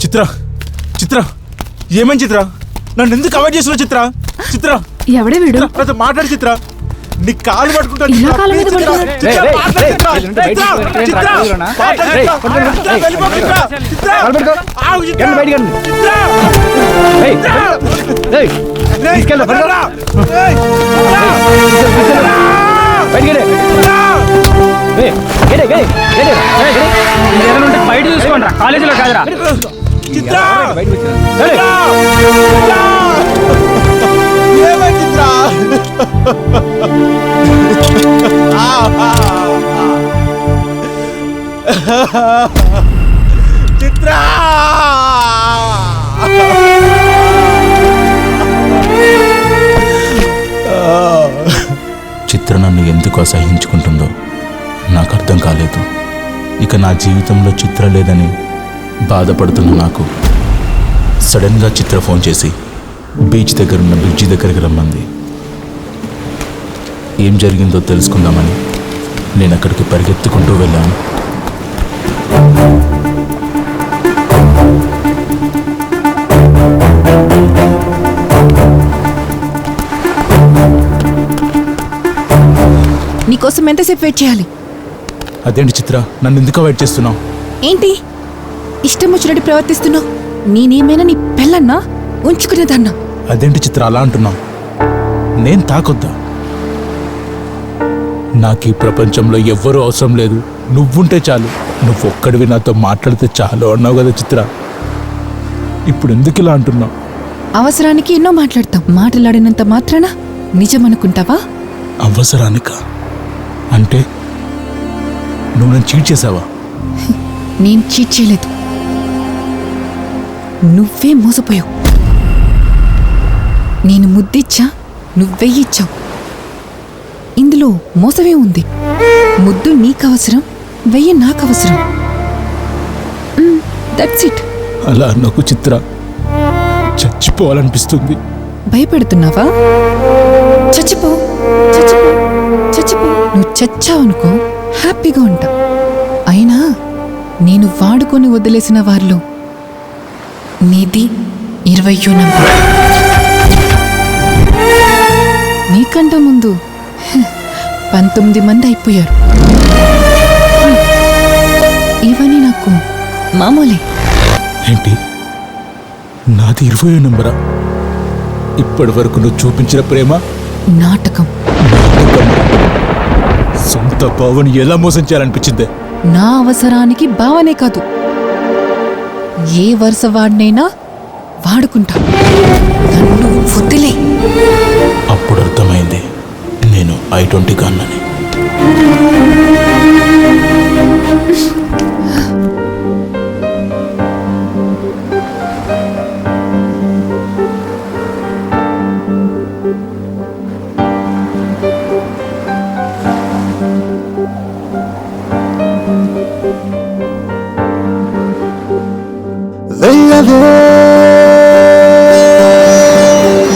చిత్ర చిత్ర ఏమని చిత్ర నన్ను ఎందుకు అవాయిడ్ చేస్తున్నావు చిత్ర చిత్ర ఎవడే వీడు నాతో మాట్లాడు చిత్ర నీ కాలు పట్టుకుంటాను బయట చూసుకోండి రా కాలేజీలో కాదురా చిత్ర. చిత్ర! చిత్ర! చిత్ర నన్ను ఎందుకు అసహించుకుంటుందో నాకు అర్థం కాలేదు. ఇక నా జీవితంలో చిత్ర లేదని బాధపడుతున్న నాకు. సడన్గా చిత్ర ఫోన్ చేసి బీచ్ దగ్గర ఉన్న బ్రిడ్జి దగ్గరికి రమ్మంది. ఏం జరిగిందో తెలుసుకుందామని నేను అక్కడికి పరిగెత్తుకుంటూ వెళ్ళాను. నీకోసం ఎంతసేపు వెయిట్ చేయాలి? అదేంటి చిత్ర? నన్ను ఎందుకు వెయిట్ చేస్తున్నావు? ఏంటి? ఇష్టం వచ్చినట్టు ప్రవర్తిస్తున్నావు? నేనేమైనా నీ పెళ్ళన్నా? ఉంచుకునేదన్నా అదేంటి చిత్ర అలా అంటున్నావు? నేను తాకొద్దా? నాకు ఈ ప్రపంచంలో ఎవ్వరూ అవసరం లేదు. నువ్వుంటే చాలు. నువ్వు ఒక్కడివి నాతో మాట్లాడితే చాలు అన్నావు కదా చిత్ర. ఇప్పుడు ఎందుకు ఇలా అంటున్నావు? అవసరానికి ఎన్నో మాట్లాడతాం. మాట్లాడినంత మాత్రాన నిజం అనుకుంటావా? అవసరానిక? అంటే నువ్వు నన్ను చీట్ చేసావా? నేను చీట్ చేయలేదు. నువ్వే మోసపోయావు. నేను ముద్దిచ్చా నువ్వెయ్యిచ్చావు ఇందులో మోసమే ఉంది. ముద్దు నీకవసరం వెయ్యి నాకవసరం. దట్స్ ఇట్ అలా నాకు చిత్ర. చచ్చిపోవాలనిపిస్తుంది. భయపెడుతున్నావా? చచ్చిపో చచ్చిపో చచ్చిపో. నువ్వు చచ్చావనుకో హ్యాపీగా ఉంటా అయినా నేను వాడుకొని వదిలేసిన వారిలో నీది ఇరవయో నంబర్. నీకంటే ముందు పంతొమ్మిది మంది అయిపోయారు. ఇవన్నీ నాకు మామూలే. ఏంటి? నాది ఇరవై నంబరా? ఇప్పటి వరకు నువ్వు చూపించిన ప్రేమ? నాటకం. నాటకం. సొంత బావని ఎలా మోసం చేయాలనిపించిందే? నా అవసరానికి భావనే కాదు. ఏ వరుస వాడినైనా వాడుకుంటా. నన్ను వదిలే. అప్పుడు అర్థమైంది. నేను ఐ ట్వంటీ గాన్నని venga de